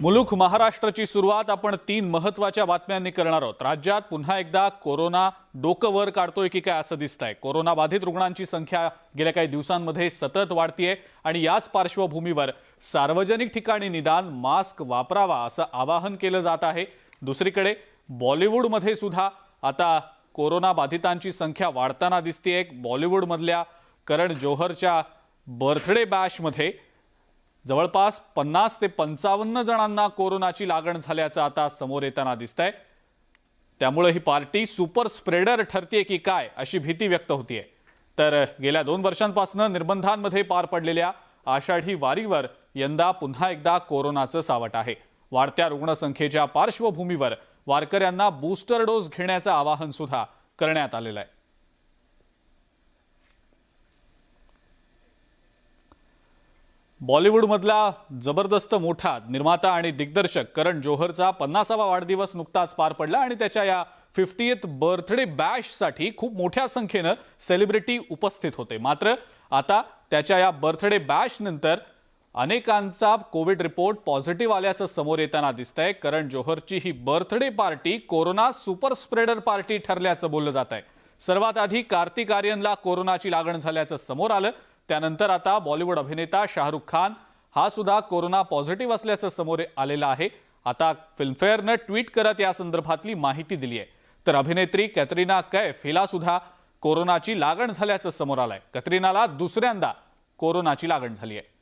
मुलुख महाराष्ट्राची सुरुवात आपण तीन महत्त्वाच्या बातम्यांनी करणार आहोत. राज्यात पुन्हा एकदा कोरोना डोकं वर काढतोय की काय असं दिसतंय? कोरोना बाधित रुग्णांची संख्या गेल्या काही दिवसांमध्ये सतत वाढतीये आणि याच पार्श्वभूमीवर सार्वजनिक ठिकाणी निदान मास्क वापरावा असं आवाहन केलं जात आहे. दुसरीकडे बॉलिवूडमध्ये सुद्धा आता कोरोना बाधितांची संख्या वाढताना दिसतीये. बॉलिवूडमधल्या करण जोहरच्या बर्थडे बॅशमध्ये जवळपास पन्नास ते पंचावन्न जणांना कोरोनाची लागण झाल्याचं आता समोर येताना दिसतंय. त्यामुळे ही पार्टी सुपर स्प्रेडर ठरते की काय अशी भीती व्यक्त होतीये. तर गेल्या दोन वर्षांपासून निर्बंधांमध्ये पार पडलेल्या आषाढी वारीवर यंदा पुन्हा एकदा कोरोनाचं सावट आहे. वाढत्या रुग्णसंख्येच्या पार्श्वभूमीवर वारकऱ्यांना बूस्टर डोस घेण्याचं आवाहन सुद्धा करण्यात आलेलं आहे. बॉलिवूडमधला जबरदस्त मोठा निर्माता आणि दिग्दर्शक करण जोहरचा पन्नासावा वाढदिवस नुकताच पार पडला आणि त्याच्या या फिफ्टीएथ बर्थडे बॅशसाठी खूप मोठ्या संख्येनं सेलिब्रिटी उपस्थित होते. मात्र आता त्याच्या या बर्थडे बॅशनंतर अनेकांचा कोविड रिपोर्ट पॉझिटिव्ह आल्याचं समोर येताना दिसतंय. करण जोहरची ही birthday party corona super spreader party ठरल्याचं बोललं जात आहे सर्वात आधी कार्तिक आर्यनला कोरोनाची लागण झाल्याचं समोर आलं. त्यानंतर आता बॉलिवूड अभिनेता शाहरुख खान हा सुद्धा कोरोना पॉझिटिव्ह असल्याचं समोर आलेलं आहे. आता फिल्मफेअरनं ट्विट करत या संदर्भातली माहिती दिली आहे. तर अभिनेत्री कॅथरीना कैफ हिला सुद्धा कोरोनाची लागण झाल्याचं समोर आलंय. कतरिनाला दुसऱ्यांदा कोरोनाची लागण झाली आहे.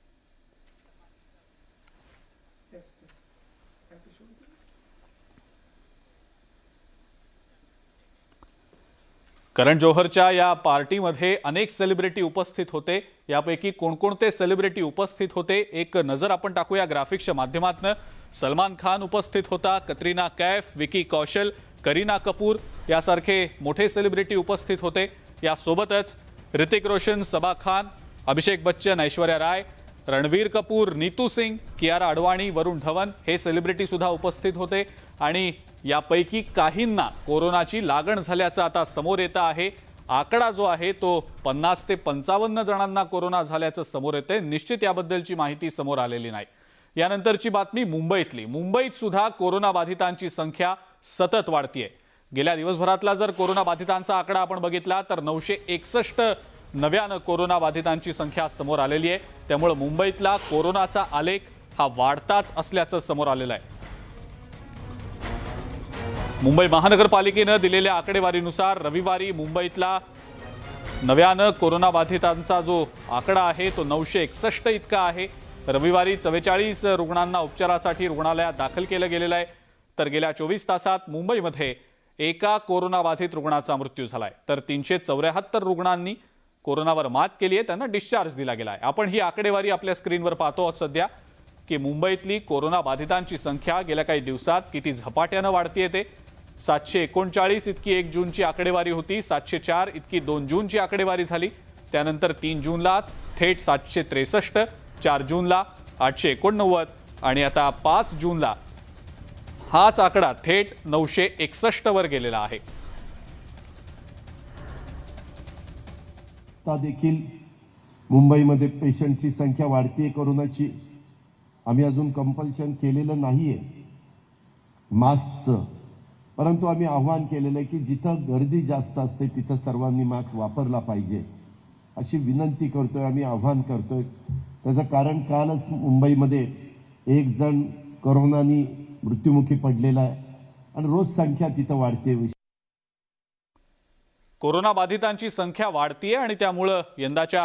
करण जोहरच्या या पार्टीमध्ये अनेक सेलिब्रिटी उपस्थित होते. यापैकी कोणकोणते सेलिब्रिटी उपस्थित होते एक नजर आपण टाकूया ग्राफिक्सच्या माध्यमातून. सलमान खान उपस्थित होता कतरीना कैफ विकी कौशल करीना कपूर यासारखे मोठे सेलिब्रिटी उपस्थित होते. यासोबतच ऋतिक रोशन सबा खान अभिषेक बच्चन ऐश्वर्या राय रणवीर कपूर नीतू सिंग कियारा अडवाणी वरुण धवन हे सेलिब्रिटीसुद्धा उपस्थित होते. आणि यापैकी काहींना कोरोनाची लागण झाल्याचं आता समोर येतं आहे. आकडा जो आहे तो पन्नास ते पंचावन्न जणांना कोरोना झाल्याचं समोर येते निश्चित याबद्दलची माहिती समोर आलेली नाही. यानंतरची बातमी मुंबईतली. मुंबईत सुद्धा संख्या सतत वाढतीये. गेल्या दिवसभरातला जर कोरोनाबाधितांचा आकडा आपण बघितला तर नऊशे एकसष्ट नव्यानं कोरोनाबाधितांची संख्या समोर आलेली आहे. त्यामुळे मुंबईतला कोरोनाचा आलेख हा वाढताच असल्याचं समोर आलेलं आहे. मुंबई महानगरपालिकेनं दिलेल्या आकडेवारीनुसार रविवारी मुंबईतला नव्यानं कोरोनाबाधितांचा जो आकडा आहे तो नऊशे एकसष्ट इतका आहे. रविवारी चव्वेचाळीस रुग्णांना उपचारासाठी रुग्णालयात दाखल केलं गेलेलं आहे. तर गेल्या चोवीस तासात मुंबईमध्ये एका कोरोनाबाधित रुग्णाचा मृत्यू झाला आहे तर तीनशे चौऱ्याहत्तर रुग्णांनी कोरोनावर मात केली आहे त्यांना डिस्चार्ज दिला गेला आहे आपण ही आकडेवारी आपल्या स्क्रीनवर पाहतो आहोत सध्या की मुंबईतली कोरोना बाधितांची संख्या गेल्या काही दिवसात किती झपाट्यानं वाढतीये ते. सातशे एकोणचाळीस इतकी एक जूनची आकडेवारी होती सातशे चार इतकी दोन जूनची आकडेवारी झाली. त्यानंतर तीन जूनला थेट सातशे त्रेसष्ट चार जूनला आठशे एकोणनव्वद आणि आता पाच जूनला हाच आकडा थेट नऊशे एकसष्टवर गेलेला आहे. आता देखील मुंबईमध्ये पेशंटची संख्या वाढतीये कोरोनाची. आम्ही अजून कंपल्शन केलेलं नाहीये. मास्कचं परंतु आम्ही आव्हान केलेलं आहे की जिथं गर्दी जास्त असते तिथं सर्वांनी मास्क वापरला पाहिजे. अशी विनंती करतोय आम्ही आव्हान करतोय. त्याचं कारण कालच मुंबईमध्ये एक जण कोरोनानी मृत्युमुखी पडलेला आहे. आणि रोज संख्या तिथं वाढते कोरोनाबाधितांची संख्या वाढतीये आणि त्यामुळं यंदाच्या